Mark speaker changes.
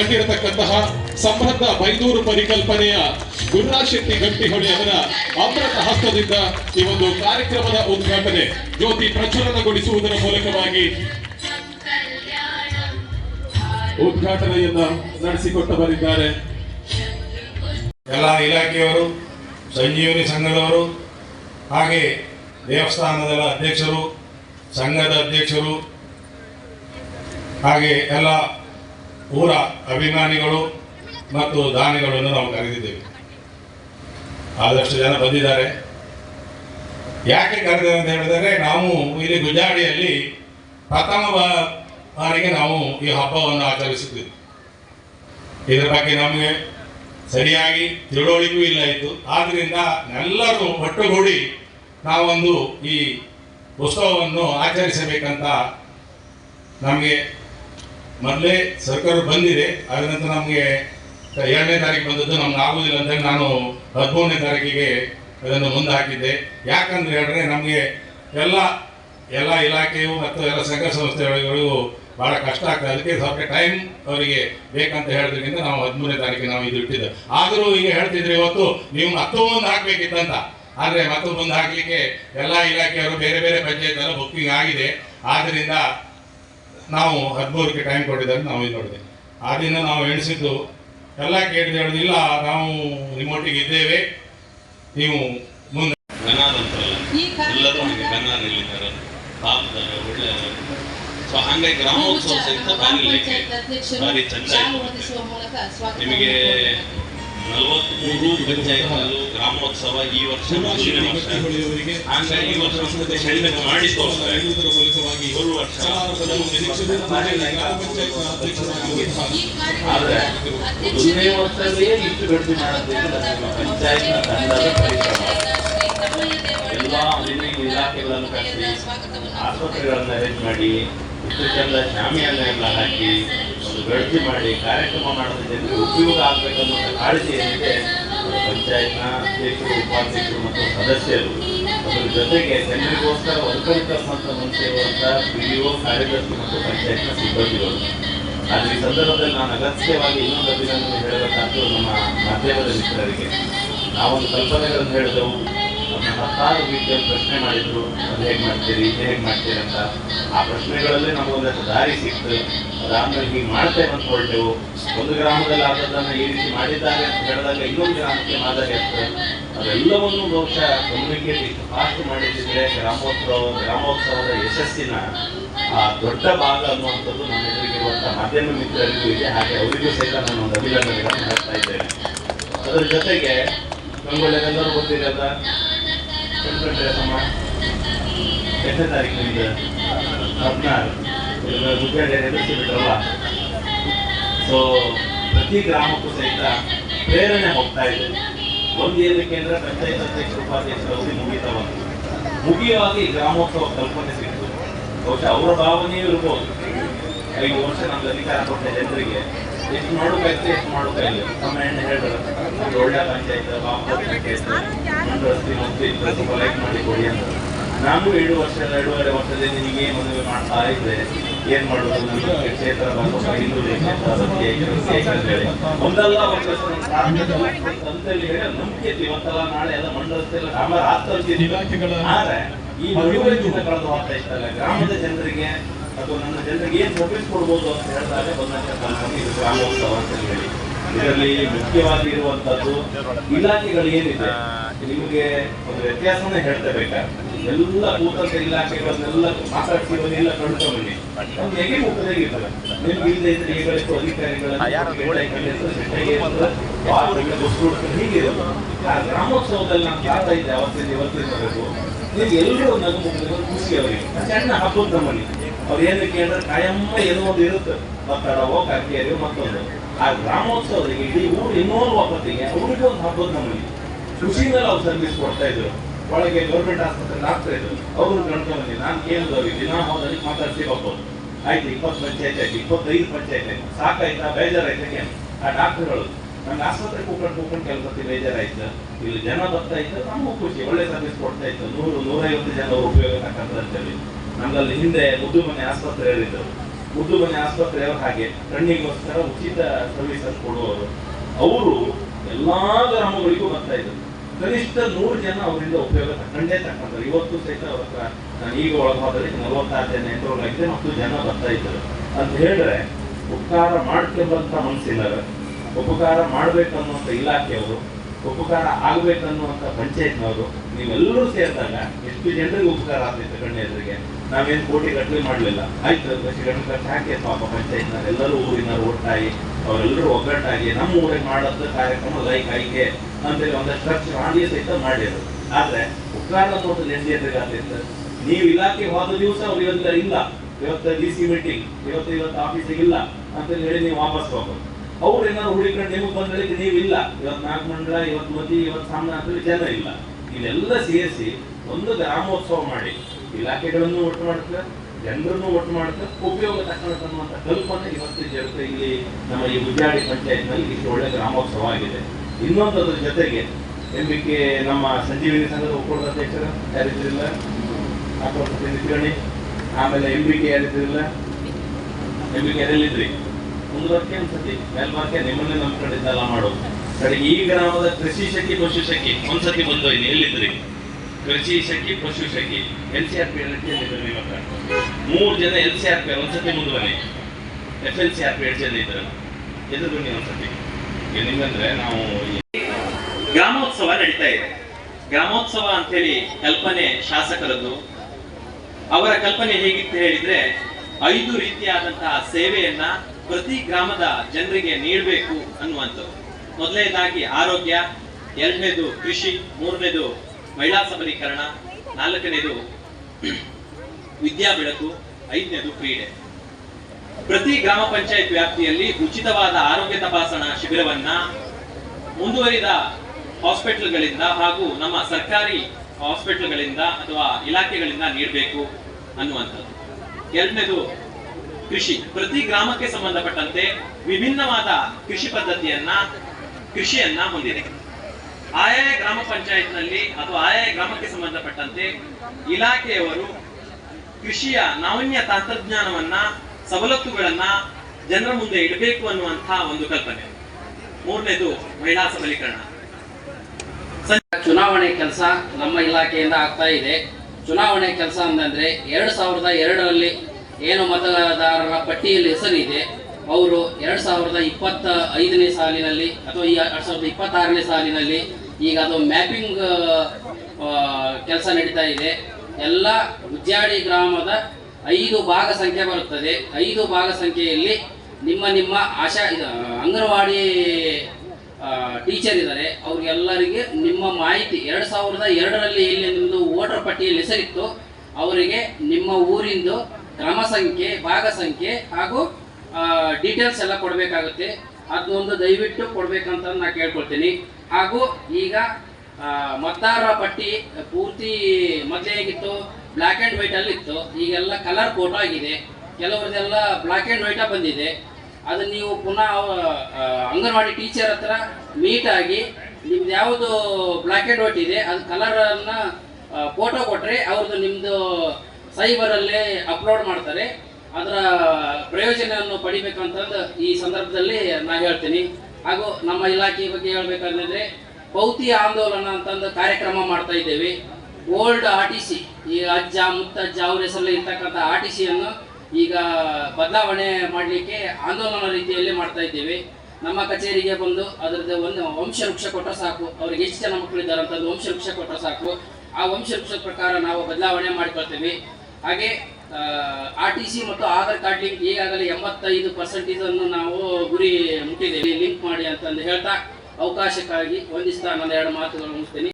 Speaker 1: ಕಂಡಿರತಕ್ಕಂತಹ ಸಮೃದ್ಧ ಬೈದೂರು ಪರಿಕಲ್ಪನೆಯ ಗುರುರಾಜ್ ಶೆಟ್ಟಿ ಗಟ್ಟಿಹೊಳಿ ಅವರ ಅಮೃತ ಹಸ್ತದಿಂದ ಈ ಒಂದು ಕಾರ್ಯಕ್ರಮದ ಉದ್ಘಾಟನೆ ಜ್ಯೋತಿ ಪ್ರಚುರಣಗೊಳಿಸುವುದರ ಮೂಲಕವಾಗಿ ಉದ್ಘಾಟನೆಯನ್ನ ನಡೆಸಿಕೊಟ್ಟು ಬರಿದ್ದಾರೆ
Speaker 2: ಎಲ್ಲ ಇಲಾಖೆಯವರು, ಸಂಜೀವನಿ ಸಂಘದವರು, ಹಾಗೆ ದೇವಸ್ಥಾನದ ಅಧ್ಯಕ್ಷರು, ಸಂಘದ ಅಧ್ಯಕ್ಷರು, ಹಾಗೆ ಎಲ್ಲ ಊರ ಅಭಿಮಾನಿಗಳು ಮತ್ತು ದಾನಿಗಳನ್ನು ನಾವು ಕರೆದಿದ್ದೇವೆ. ಆದಷ್ಟು ಜನ ಬಂದಿದ್ದಾರೆ. ಯಾಕೆ ಕರೆದಿದೆ ಅಂತ ಹೇಳಿದರೆ, ನಾವು ಇಲ್ಲಿ ಗುಜಾಡಿಯಲ್ಲಿ ಪ್ರಥಮ ಬಾರಿಗೆ ನಾವು ಈ ಹಬ್ಬವನ್ನು ಆಚರಿಸಿದ್ದೇವೆ ಇದರ ಬಗ್ಗೆ ನಮಗೆ ಸರಿಯಾಗಿ ತಿಳುವಳಿಕೆಯೂ ಇಲ್ಲ ಇತ್ತು. ಆದ್ದರಿಂದ ಎಲ್ಲರೂ ಒಟ್ಟುಗೂಡಿ ನಾವೊಂದು ಈ ಉತ್ಸವವನ್ನು ಆಚರಿಸಬೇಕಂತ ನಮಗೆ ಮೊದಲೇ ಸರ್ಕಾರ ಬಂದಿದೆ, ಆದ ನಂತರ ನಮಗೆ ಎರಡನೇ ತಾರೀಕು ಬಂದದ್ದು ನಮ್ಗೆ ಆಗುದಿಲ್ಲ ಅಂತೇಳಿ ನಾನು ಹದಿಮೂರನೇ ತಾರೀಕಿಗೆ ಅದನ್ನು ಮುಂದೆ ಹಾಕಿದ್ದೆ ಯಾಕಂದ್ರೆ ಹೇಳಿದ್ರೆ ನಮಗೆ ಎಲ್ಲ ಎಲ್ಲ ಇಲಾಖೆಯು ಮತ್ತು ಎಲ್ಲ ಸಂಘ ಸಂಸ್ಥೆಗಳಿಗೂ ಬಹಳ ಕಷ್ಟ ಆಗ್ತದೆ. ಅದಕ್ಕೆ ಸ್ವಲ್ಪ ಟೈಮ್ ಅವರಿಗೆ ಬೇಕಂತ ಹೇಳಿದ್ರಿಂದ ನಾವು ಹದಿಮೂರನೇ ತಾರೀಕಿಗೆ ನಾವು ಇದು ಇಟ್ಟಿದ್ದೆ. ಆದರೂ ಈಗ ಹೇಳ್ತಿದ್ರೆ ಇವತ್ತು ನೀವು ಮತ್ತೊಂದು ಹಾಕಬೇಕಿತ್ತಂತ. ಆದರೆ ಮತ್ತೊಂದು ಹಾಕಲಿಕ್ಕೆ ಎಲ್ಲ ಇಲಾಖೆಯವರು ಬೇರೆ ಬೇರೆ ಪಂಚಾಯತ್ ಬುಕ್ಕಿಂಗ್ ಆಗಿದೆ. ಆದ್ದರಿಂದ ನಾವು ಹದಿಮೂರಕ್ಕೆ ಟೈಮ್ ಕೊಟ್ಟಿದ್ದಾಗ ನಾವು ಇದು ನೋಡಿದೆ ಆ ದಿನ ನಾವು ಎಣಿಸಿದ್ದು ಎಲ್ಲ ಕೇಳಿದ ಹೇಳಿದಿಲ್ಲ ನಾವು ನಿಮ್ಮೊಟ್ಟಿಗೆ ಇದ್ದೇವೆ ನೀವು ಮುಂದೆ
Speaker 3: ಅಂತಾರಲ್ಲ ಎಲ್ಲರೂ ನಿಲ್ಲಿದ್ದಾರೆ ಪಾಪದಾರ ಒಳ್ಳೆಯವರು ಸೊ ಹಂಗಾಗಿ ಗ್ರಾಮೋತ್ಸವ ಸಹಿತ ಭಾರಿ ಲೈಕ್ ಭಾರಿ ಚಂದ ನಿಮಗೆ ನಲವತ್ಮೂರು ಪಂಚಾಯತ್ಗಳು ಗ್ರಾಮೋತ್ಸವ ಈ ವರ್ಷ ಮುಂದಿನ ವರ್ಷ. ಹಾಗಾಗಿ ಈ ವರ್ಷ ಒಂದ್ಸತಿ ಶೈಲಿಂಗ್ ಮಾಡಿ ತೋರಿಸ್ತಾರೆ ಮೂರು ವರ್ಷ
Speaker 4: ಆದ್ರೆ ವರ್ಷದಲ್ಲಿ ಇಷ್ಟು ಗಟ್ಟಿ ಮಾಡೋದಕ್ಕೆ ನಮ್ಮ ಪಂಚಾಯತ್ನ ತಂಡದ ಪರಿಶ್ರಮ. ಎಲ್ಲ ಹದಿನೈದು ಇಲಾಖೆಗಳನ್ನು ಕರೆಸಿ ಆಸ್ಪತ್ರೆಗಳನ್ನು ಅರೇಂಜ್ ಮಾಡಿ ಇಷ್ಟು ಚಂದ ಶಾಮಿಯಾನ ಎಲ್ಲ ಹಾಕಿ ಒಂದು ಬೆಳಕಿ ಮಾಡಿ ಕಾರ್ಯಕ್ರಮ ಮಾಡೋದ್ರ ಜನರಿಗೆ ಉಪಯೋಗ ಆಗಬೇಕನ್ನೋ ಕಾಳಜಿ ಏನಿದೆ, ಪಂಚಾಯತ್ನ ಅಧ್ಯಕ್ಷರು, ಉಪಾಧ್ಯಕ್ಷರು ಮತ್ತು ಸದಸ್ಯರು, ಅದರ ಜೊತೆಗೆ ಜನರಿಗೋಸ್ಕರ ಮುಂಚೆ ಇರುವಂಥ ಪಿ ಡಿ ಒ ಕಾರ್ಯದರ್ಶಿ ಮತ್ತು ಪಂಚಾಯತ್ನ ಸಿಬ್ಬಂದಿಗಳು. ಆದರೆ ಈ ಸಂದರ್ಭದಲ್ಲಿ ನಾನು ಅಗತ್ಯವಾಗಿ ಇನ್ನೊಂದು ಅಭಿನಂದನೆ ಹೇಳಬೇಕಾದ್ದು ನಮ್ಮ ಮಾಧ್ಯಮದ ಮಿತ್ರರಿಗೆ. ನಾವೊಂದು ಕಲ್ಪನೆಗಳನ್ನು ಹೇಳಿದೆವು. ಹತ್ತಾರು ರೀತಿಯಲ್ಲಿ ಪ್ರಶ್ನೆ ಮಾಡಿದ್ರು, ಅದು ಹೇಗೆ ಮಾಡ್ತೀರಿ ಹೇಗೆ ಮಾಡ್ತೀರಿ ಅಂತ. ಆ ಪ್ರಶ್ನೆಗಳಲ್ಲೇ ನಮಗೊಂದಷ್ಟು ದಾರಿ ಸಿಕ್ತು. ಅದಾದ್ಮೇಲೆ ಹೀಗೆ ಮಾಡ್ತೇವೆ ಹೊರಟೆವು. ಒಂದು ಗ್ರಾಮದಲ್ಲಿ ಆದದ್ದನ್ನು ಈ ರೀತಿ ಮಾಡಿದ್ದಾರೆ ಅಂತ ಹೇಳಿದಾಗ ಇನ್ನೊಂದು ಗ್ರಾಮಕ್ಕೆ ಮಾದರಿ ಆಗ್ತದೆ. ಅದೆಲ್ಲವನ್ನು ಬಹುಶಃ ಕಮ್ಯುನಿಕೇಟ್ ಇಷ್ಟು ಫಾಸ್ಟ್ ಮಾಡಿದ್ರೆ ಗ್ರಾಮೋತ್ಸವ, ಗ್ರಾಮೋತ್ಸವದ ಯಶಸ್ಸಿನ ಆ ದೊಡ್ಡ ಭಾಗ ಅನ್ನುವಂಥದ್ದು ನಮ್ಮ ಎದುರಿಗಿರುವಂತಹ ಮಾಧ್ಯಮ ಮಿತ್ರರಿಗೂ ಇದೆ. ಹಾಗೆ ಅವರಿಗೂ ಸಹಿತ ನಾನು ಒಂದು ಅಭಿನಂದನೆಗಳನ್ನು ಹೇಳ್ತಾ ಇದ್ದೇನೆ. ಅದರ ಜೊತೆಗೆ ಗಂಗೊಳ್ಳೆನೆಲ್ಲರೂ ಗೊತ್ತಿರಲ್ಲ ಎಷ್ಟನೇ ತಾರೀಕಿನಿಂದ ಹದಿನಾರು ಎದುರಿಸಿಬಿಟ್ರಲ್ಲ ಸೊ ಪ್ರತಿ ಗ್ರಾಮಕ್ಕೂ ಸಹಿತ ಪ್ರೇರಣೆ ಹೋಗ್ತಾ ಇದೆ ಒಂದು ಏನಕ್ಕೆ ಅಂದ್ರೆ ಪಂಚಾಯತ್ ಅಧ್ಯಕ್ಷ ಉಪಾಧ್ಯಕ್ಷರ ಅವಧಿ ಮುಗಿತಾ ಬಂತು ಮುಗಿಯುವಾಗ ಗ್ರಾಮೋತ್ಸವ ಕಲ್ಪನೆ ಸಿಕ್ತು ಬಹುಶಃ ಅವರ ಭಾವನೆಯೂ ಇರ್ಬೋದು ಐದು ವರ್ಷ ನಮ್ಗೆ ಅಧಿಕಾರ ಕೊಟ್ಟ ಜನರಿಗೆ ಎಷ್ಟು ಮಾಡೋಕಾಯ್ತು ಎಷ್ಟು ಮಾಡೋಕಾಗಿಲ್ಲ ನಮ್ಮ ಹೆಣ್ಣು ಹೇಳಿದ್ರು ಒಳ್ಳೆ ಪಂಚಾಯತ್ ಬಾಬು ಪಂಚಾಯತ್ ಸ್ವಲ್ಪ ಲೈಕ್ ಮಾಡಿ ಕೊಡಿ ಅಂತ. ನಾನು ಎರಡು ವರ್ಷ ಎರಡೂವರೆ ವರ್ಷದಲ್ಲಿ ನಿಮಗೆ ಮದುವೆ ಮಾಡ್ತಾ ಇದ್ದೆ. ಏನ್ ಮಾಡೋದು? ಕ್ಷೇತ್ರ ಬಂದು ಹಿಂದೂ ಕ್ಷೇತ್ರ ಅದಕ್ಕೆ ಹೇಳಿ. ಒಂದಲ್ಲ ಒಂದು ಅಂತೇಳಿ ಹೇಳಿ ನಂಬಿಕೆ ಇತ್ತು. ಇವತ್ತಲ್ಲ ನಾಳೆ ಎಲ್ಲ ಆದ್ರೆ ಈ ನಡುವೆ ದಿನ ಕಳೆದು ಹೋಗ್ತಾ ಇತ್ತಲ್ಲ ಗ್ರಾಮದ ಜನರಿಗೆ ಅಥವಾ ನನ್ನ ಜನರಿಗೆ ಏನ್ ಸರ್ವಿಸ್ ಕೊಡ್ಬೋದು ಅಂತ ಹೇಳಿದಾಗ ಬಂದಂತ ಇದು ಗ್ರಾಮೋತ್ಸವ ಅಂತ ಹೇಳಿ. ಇದರಲ್ಲಿ ಮುಖ್ಯವಾಗಿ ಇರುವಂತದ್ದು ಇಲಾಖೆಗಳು ಏನಿದೆ? ನಿಮಗೆ ಒಂದು ವ್ಯತ್ಯಾಸನೇ ಹೇಳ್ತಾ ಬೇಕಾ? ಎಲ್ಲ ಭೂತಂತ್ರ ಇಲಾಖೆಗಳನ್ನೆಲ್ಲ ಮಾತಾಡ್ಸಿರೋನೆಲ್ಲ ಕಳ್ಕೊಂಡ್ಬನ್ನಿ ಒಂದು ಹೇಗೆ ಮುಖದಾಗಿರ್ತದೆ ನಿಮ್ಗೆ ಇಲ್ಲದೆ ಇದ್ರೆ ಈಗಷ್ಟು ಅಧಿಕಾರಿಗಳ ಹೀಗೆ ಆ ಗ್ರಾಮೋತ್ಸವದಲ್ಲಿ ನಾನು ಕಾಡ್ತಾ ಇದ್ದೆ ಅವತ್ತಿಂದ ಇವತ್ತಿನವರೆಗೂ ನೀವು ಎಲ್ಲರೂ ನಗು ಮುಗಿದ್ರು ಖುಷಿ ಅವರಿಗೆ ಸಣ್ಣ ಹಬ್ಬದ ಮನೆ ಅವ್ರು ಏನಕ್ಕೆ ಕೇಳಿದ್ರೆ ಕಾಯಮ್ಮ ಏನೋ ಒಂದು ಇರುತ್ತೆ. ಒತ್ತಡವೋ ಕಾಕಿಯರಿಯೋ ಮತ್ತೊಂದು. ಆ ಗ್ರಾಮೋತ್ಸವದಲ್ಲಿ ಇಡೀ ಊರು ಇನ್ನೊಂದು ಒಪ್ಪತ್ತಿಗೆ ಅವ್ರಿಗೆ ಒಂದು ಹಬ್ಬದ ನಮಗೆ ಖುಷಿ ಮೇಲೆ ಅವ್ರು ಸರ್ವಿಸ್ ಕೊಡ್ತಾ ಇದ್ರು. ಒಳಗೆ ಗೌರ್ಮೆಂಟ್ ಆಸ್ಪತ್ರೆ ಆಗ್ತಾ ಇದ್ರು. ಅವ್ರು ಗಣ್ಕೊಂಡ್ಬಂದಿ ನಾನು ಕೇಳಿದವ್ರಿಗೆ ದಿನ ಹೋದಲ್ಲಿ ಮಾತಾಡ್ಸಿ ಹೋಗ್ಬೋದು. ಆಯ್ತು, ಇಪ್ಪತ್ತು ಪಂಚಾಯತ್ ಆಯ್ತು, ಇಪ್ಪತ್ತೈದು ಪಂಚಾಯತ್ ಆಯ್ತು. ಸಾಕಾಯ್ತಾ, ಬೇಜಾರಾಯ್ತು ಆ ಡಾಕ್ಟರ್ಗಳು ನಮ್ಗೆ ಆಸ್ಪತ್ರೆ ಕೂಕೊಂಡು ಕೂಕೊಂಡು ಕೆಲಸಕ್ಕೆ ಬೇಜಾರಾಯ್ತು. ಇಲ್ಲಿ ಜನ ಬರ್ತಾ ಇತ್ತು, ನಮಗೂ ಖುಷಿ. ಒಳ್ಳೆ ಸರ್ವಿಸ್ ಕೊಡ್ತಾ ಇತ್ತು. ನೂರು, ನೂರೈವತ್ತು ಜನ ಉಪಯೋಗ ಅಂತೇಳಿ ನಮ್ಮಲ್ಲಿ ಹಿಂದೆ ಮುದ್ದು ಮನೆ ಆಸ್ಪತ್ರೆ ಇದ್ದರು. ಮುದ್ದು ಮನೆ ಆಸ್ಪತ್ರೆಯವರು ಹಾಗೆ ಕಣ್ಣಿಗೋಸ್ಕರ ಉಚಿತ ಸರ್ವಿಸ್ ಅನ್ನು ಕೊಡುವವರು. ಅವರು ಎಲ್ಲಾ ಗ್ರಾಮಗಳಿಗೂ ಬರ್ತಾ ಇದ್ರು ಕನಿಷ್ಠ ನೂರು ಜನ ಅವರಿಂದ ಉಪಯೋಗ ತಕ್ಕಂಡೇ ತಕೊಂಡ್ರು ಇವತ್ತು ಸಹಿತ ಅವ್ರ ನಾನು ಈಗ ಒಳಗಾದಲ್ಲಿ ನಲವತ್ತಾರು ಜನ ಎನ್ರೋಲ್ ಮತ್ತು ಜನ ಬರ್ತಾ ಇದ್ದರು. ಅಂತ ಹೇಳಿದ್ರೆ ಉಪಕಾರ ಮಾಡ್ಕೊಂಬಂತ ಮನಸ್ಸಿಲ್ಲ. ಉಪಕಾರ ಮಾಡ್ಬೇಕನ್ನುವಂಥ ಇಲಾಖೆಯವರು ಉಪಕಾರ ಆಗ್ಬೇಕನ್ನುವಂತ ಪಂಚಾಯತ್ನವರು, ನೀವೆಲ್ಲರೂ ಸೇರಿದಾಗ ಎಷ್ಟು ಜನರಿಗೆ ಉಪಕಾರ ಆಗ್ತಿತ್ತು ಕಣ್ಣ ಎದುರಿಗೆ? ನಾವೇನು ಕೋಟಿ ಗಟ್ಟಲೆ ಮಾಡಲಿಲ್ಲ. ಆಯ್ತು ಲಕ್ಷ ಗಂಟೆ ಖರ್ಚು ಹಾಕಿ, ಪಾಪ ಪಂಚಾಯತ್ನವರೆಲ್ಲರೂ ಊರಿನವ್ರು ಒಟ್ಟಾಗಿ, ಅವರೆಲ್ಲರೂ ಒಗ್ಗಟ್ಟಾಗಿ, ನಮ್ಮ ಊರಿಗೆ ಮಾಡೋದು ಕಾರ್ಯಕ್ರಮ ಲೈಕ್ ಆಯ್ಕೆ ಅಂತೇಳಿ ಒಂದಷ್ಟು ಖರ್ಚು ಮಾಡಿ ಸಹಿತ ಮಾಡಿದ್ರು ಆದ್ರೆ ಉಪಕಾರ ತೋಟದ ನೆಂದಿ ಎದುರಿಗೆ ಆಗ್ತಿತ್ತು ನೀವು ಇಲಾಖೆ ಹೋದ ದಿವಸ ಅವ್ರು ಇವತ್ತ ಇಲ್ಲ ಇವತ್ತು ಡಿ ಸಿ ಮೀಟಿಂಗ್ ಇವತ್ತು ಇವತ್ತು ಆಫೀಸಿಗೆ ಇಲ್ಲ. ಅಂತೇಳಿ ಹೇಳಿ ನೀವು ವಾಪಸ್ ಹೋಗೋದು ಅವ್ರು ಏನಾದ್ರು ಹುಡುಕೊಂಡು ನಿಮಗೆ ಬಂದಳಿಕೆ ನೀವು ಇಲ್ಲ ಇವತ್ತು ನಾಲ್ಕು ಮಂಡಳ ಇವತ್ತು ಮತಿ ಇವತ್ತು ಸಾಮಾನ್ಯ ಅಂತೇಳಿ ಜನ ಇಲ್ಲ. ಇದೆಲ್ಲ ಸೇರಿಸಿ ಒಂದು ಗ್ರಾಮೋತ್ಸವ ಮಾಡಿ. ಇಲಾಖೆಗಳನ್ನು ಒಟ್ಟು ಮಾಡ್ತಾರೆ ಜನರನ್ನು ಒಟ್ಟು ಮಾಡ್ತಾರೆ ಉಪಯೋಗ ತಕ್ಕಂತ ಕಲ್ಪನೆ ಇವತ್ತಿನ ಜನತೆ ಇಲ್ಲಿ ನಮ್ಮ ಈ ಉದ್ಯಾಡಿ ಪಂಚಾಯತ್ನಲ್ಲಿ ಇಷ್ಟು ಒಳ್ಳೆ ಗ್ರಾಮೋತ್ಸವ ಆಗಿದೆ. ಇನ್ನೊಂದು ಅದ್ರ ಜೊತೆಗೆ ಎಂಬಿಕೆ ನಮ್ಮ ಸಂಜೀವಿನಿ ಸಂಘದ ಒಕ್ಕೂಟದ ಅಧ್ಯಕ್ಷರು, ಯಾರಿದ್ರಿಲ್ಲ? ನಿಂತ್ಕೊಳ್ಳಿ. ಆಮೇಲೆ ಎಂಬಿಕೆ ಯಾರಿದ್ರಿಲ್ಲ? ಎಂಬಿಕೆ ಯಾರೆಲ್ಲಿದ್ರಿ? ಮುಂದುವರ್ಕೆ ಅನ್ಸತಿ ಮೇಲ್ಮಾರ್ಕೆ ನಿಮ್ಮನ್ನೇ ನಂಬ್ಕೊಂಡಿದ್ದಲ್ಲ ಮಾಡೋದು
Speaker 3: ಕಡೆ ಈ ಗ್ರಾಮದ ಕೃಷಿ ಶಕ್ತಿ ಪಶು ಶಕಿ ಒಂದ್ಸತಿ ಬಂದೋಯ್ನಿ ಎಲ್ಲಿದ್ರಿ? ಕೃಷಿ ಶಕ್ತಿ ಪಶು ಶಕ್ತಿ ಎಲ್ ಸಿ ಆರ್ ಪಿ ಎಲ್ಲಿದ್ರು ನಿಮ್ಮ ಹತ್ರ ಮೂರು ಜನ ಎಲ್ ಸಿ ಆರ್ ಪಿ ಒಂದ್ಸತಿ ಮುಂದೆ ಬನ್ನಿ. F L C R P L ಜನ ಇದ್ರು ಎದುರು ಬನ್ನಿ ಒಂದ್ಸತಿ. ಈಗ ನಿಮ್ಮಂದ್ರೆ ನಾವು
Speaker 5: ಗ್ರಾಮೋತ್ಸವ ನಡೀತಾ ಇದೆ. ಗ್ರಾಮೋತ್ಸವ ಅಂತೇಳಿ ಕಲ್ಪನೆ ಶಾಸಕರದ್ದು. ಅವರ ಕಲ್ಪನೆ ಹೇಗಿತ್ತು ಹೇಳಿದ್ರೆ, ಐದು ರೀತಿಯಾದಂತಹ ಸೇವೆಯನ್ನ ಪ್ರತಿ ಗ್ರಾಮದ ಜನರಿಗೆ ನೀಡಬೇಕು ಅನ್ನುವಂಥದ್ದು. ಮೊದಲನೇದಾಗಿ ಆರೋಗ್ಯ, ಎರಡನೇದು ಕೃಷಿ, ಮೂರನೇದು ಮಹಿಳಾ ಸಬಲೀಕರಣ, ನಾಲ್ಕನೇದು ವಿದ್ಯಾ ಬೆಳಕು ಐದನೇದು ಕ್ರೀಡೆ. ಪ್ರತಿ ಗ್ರಾಮ ಪಂಚಾಯತ್ ವ್ಯಾಪ್ತಿಯಲ್ಲಿ ಉಚಿತವಾದ ಆರೋಗ್ಯ ತಪಾಸಣಾ ಶಿಬಿರವನ್ನ ಮುಂದುವರಿದ ಹಾಸ್ಪಿಟಲ್ಗಳಿಂದ ಹಾಗೂ ನಮ್ಮ ಸರ್ಕಾರಿ ಹಾಸ್ಪಿಟಲ್ಗಳಿಂದ ಅಥವಾ ಇಲಾಖೆಗಳಿಂದ ನೀಡಬೇಕು ಅನ್ನುವಂಥದ್ದು. ಎರಡನೇದು ಕೃಷಿ. ಪ್ರತಿ ಗ್ರಾಮಕ್ಕೆ ಸಂಬಂಧಪಟ್ಟಂತೆ ವಿಭಿನ್ನವಾದ ಕೃಷಿ ಪದ್ಧತಿಯನ್ನ, ಕೃಷಿಯನ್ನ ಹೊಂದಿದೆ. ಆಯಾ ಗ್ರಾಮ ಪಂಚಾಯತ್ನಲ್ಲಿ ಅಥವಾ ಆಯಾ ಗ್ರಾಮಕ್ಕೆ ಸಂಬಂಧಪಟ್ಟಂತೆ ಇಲಾಖೆಯವರು ಕೃಷಿಯ ನಾವೀನ್ಯ ತಂತ್ರಜ್ಞಾನವನ್ನ, ಸವಲತ್ತುಗಳನ್ನ ಜನರ ಮುಂದೆ ಇಡಬೇಕು ಅನ್ನುವಂತಹ ಒಂದು ಕಲ್ಪನೆ. ಮೂರನೇದು ಮಹಿಳಾ ಸಬಲೀಕರಣ.
Speaker 6: ಚುನಾವಣೆ ಕೆಲಸ ನಮ್ಮ ಇಲಾಖೆಯಿಂದ ಆಗ್ತಾ ಇದೆ. ಚುನಾವಣೆ ಕೆಲಸ ಅಂತಂದ್ರೆ ಎರಡು ಸಾವಿರದ ಎರಡರಲ್ಲಿ ಏನು ಮತದಾರರ ಪಟ್ಟಿಯಲ್ಲಿ ಹೆಸರಿದೆ, ಅವರು ಎರಡು ಸಾವಿರದ ಇಪ್ಪತ್ತ ಐದನೇ ಸಾಲಿನಲ್ಲಿ ಅಥವಾ ಈ ಎರಡು ಸಾವಿರದ ಇಪ್ಪತ್ತಾರನೇ ಸಾಲಿನಲ್ಲಿ ಈಗ ಅದು ಮ್ಯಾಪಿಂಗ್ ಕೆಲಸ ನಡೀತಾ ಇದೆ. ಎಲ್ಲ ಉಜ್ಜಾಡಿ ಗ್ರಾಮದ ಐದು ಭಾಗ ಸಂಖ್ಯೆ ಬರುತ್ತದೆ. ಐದು ಭಾಗ ಸಂಖ್ಯೆಯಲ್ಲಿ ನಿಮ್ಮ ನಿಮ್ಮ ಆಶಾ ಅಂಗನವಾಡಿ ಟೀಚರ್ ಇದ್ದಾರೆ. ಅವ್ರಿಗೆಲ್ಲರಿಗೆ ನಿಮ್ಮ ಮಾಹಿತಿ, ಎರಡು ಸಾವಿರದ ಎರಡರಲ್ಲಿ ಎಲ್ಲಿ ನಿಮ್ಮದು ವೋಟರ್ ಪಟ್ಟಿಯಲ್ಲಿ ಹೆಸರಿತ್ತು. ಅವರಿಗೆ ನಿಮ್ಮ ಊರಿಂದು ಕ್ರಮ ಸಂಖ್ಯೆ, ಭಾಗ ಸಂಖ್ಯೆ ಹಾಗೂ ಡೀಟೇಲ್ಸ್ ಎಲ್ಲ ಕೊಡಬೇಕಾಗುತ್ತೆ. ಅದನ್ನೊಂದು ದಯವಿಟ್ಟು ಕೊಡಬೇಕಂತ ನಾನು ಕೇಳ್ಕೊಳ್ತೀನಿ. ಹಾಗೂ ಈಗ ಮತದಾರರ ಪಟ್ಟಿ ಪೂರ್ತಿ ಮೊದಲೇ ಹೇಗಿತ್ತು? ಬ್ಲ್ಯಾಕ್ ಆ್ಯಂಡ್ ವೈಟಲ್ಲಿ ಇತ್ತು. ಈಗೆಲ್ಲ ಕಲರ್ ಫೋಟೋ ಆಗಿದೆ. ಕೆಲವ್ರದ್ದೆಲ್ಲ ಬ್ಲ್ಯಾಕ್ ಆ್ಯಂಡ್ ವೈಟಾಗಿ ಬಂದಿದೆ. ಅದು ನೀವು ಪುನಃ ಅಂಗನವಾಡಿ ಟೀಚರ್ ಹತ್ರ ಮೀಟ್ ಆಗಿ ನಿಮ್ದು ಯಾವುದು ಬ್ಲ್ಯಾಕ್ ಆ್ಯಂಡ್ ವೈಟ್ ಇದೆ, ಅದು ಕಲರನ್ನು ಫೋಟೋ ಕೊಟ್ಟರೆ ಅವ್ರದ್ದು ನಿಮ್ಮದು ಸೈಬರಲ್ಲೇ ಅಪ್ಲೋಡ್ ಮಾಡ್ತಾರೆ. ಅದರ ಪ್ರಯೋಜನವನ್ನು ಪಡಿಬೇಕಂತಂದು ಈ ಸಂದರ್ಭದಲ್ಲಿ ನಾನು ಹೇಳ್ತೀನಿ. ಹಾಗೂ ನಮ್ಮ ಇಲಾಖೆ ಬಗ್ಗೆ ಹೇಳ್ಬೇಕಂದ್ರೆ ಪೌತಿ ಆಂದೋಲನ ಅಂತಂದು ಕಾರ್ಯಕ್ರಮ ಮಾಡ್ತಾ ಇದ್ದೇವೆ. ಓಲ್ಡ್ ಆರ್ ಟಿ ಸಿ, ಈ ಅಜ್ಜ, ಮುತ್ತಜ್ಜ ಅವ್ರ ಹೆಸರಲ್ಲಿ ಇರ್ತಕ್ಕಂಥ ಆರ್ ಟಿ ಸಿಯನ್ನು ಈಗ ಬದಲಾವಣೆ ಮಾಡಲಿಕ್ಕೆ ಆಂದೋಲನ ರೀತಿಯಲ್ಲಿ ಮಾಡ್ತಾ ಇದ್ದೇವೆ. ನಮ್ಮ ಕಚೇರಿಗೆ ಬಂದು ಅದರದ್ದು ಒಂದು ವಂಶವೃಕ್ಷ ಕೊಟ್ಟರೆ ಸಾಕು. ಅವ್ರಿಗೆ ಎಷ್ಟು ಜನ ಮಕ್ಕಳಿದ್ದಾರೆ ಅಂತಂದು ವಂಶವೃಕ್ಷ ಕೊಟ್ಟರೆ ಸಾಕು. ಆ ವಂಶವೃಕ್ಷದ ಪ್ರಕಾರ ನಾವು ಬದಲಾವಣೆ ಮಾಡಿಕೊಳ್ತೇವೆ. ಹಾಗೆ ಆರ್ ಟಿ ಸಿ ಮತ್ತು ಆಧಾರ್ ಕಾರ್ಡ್ ಲಿಂಕ್ ಈಗಾಗಲೇ ಎಂಬತ್ತೈದು ಪರ್ಸೆಂಟೇಜ್ ಅನ್ನು ನಾವು ಗುರಿ ಮುಟ್ಟಿದ್ದೇವೆ. ಲಿಂಕ್ ಮಾಡಿ ಅಂತಂದು ಹೇಳ್ತಾ ಅವಕಾಶಕ್ಕಾಗಿ ವಂದಿಸ್ತಾ ನನ್ನ ಎರಡು ಮಾತುಗಳು ಮುಗಿಸ್ತೇನೆ.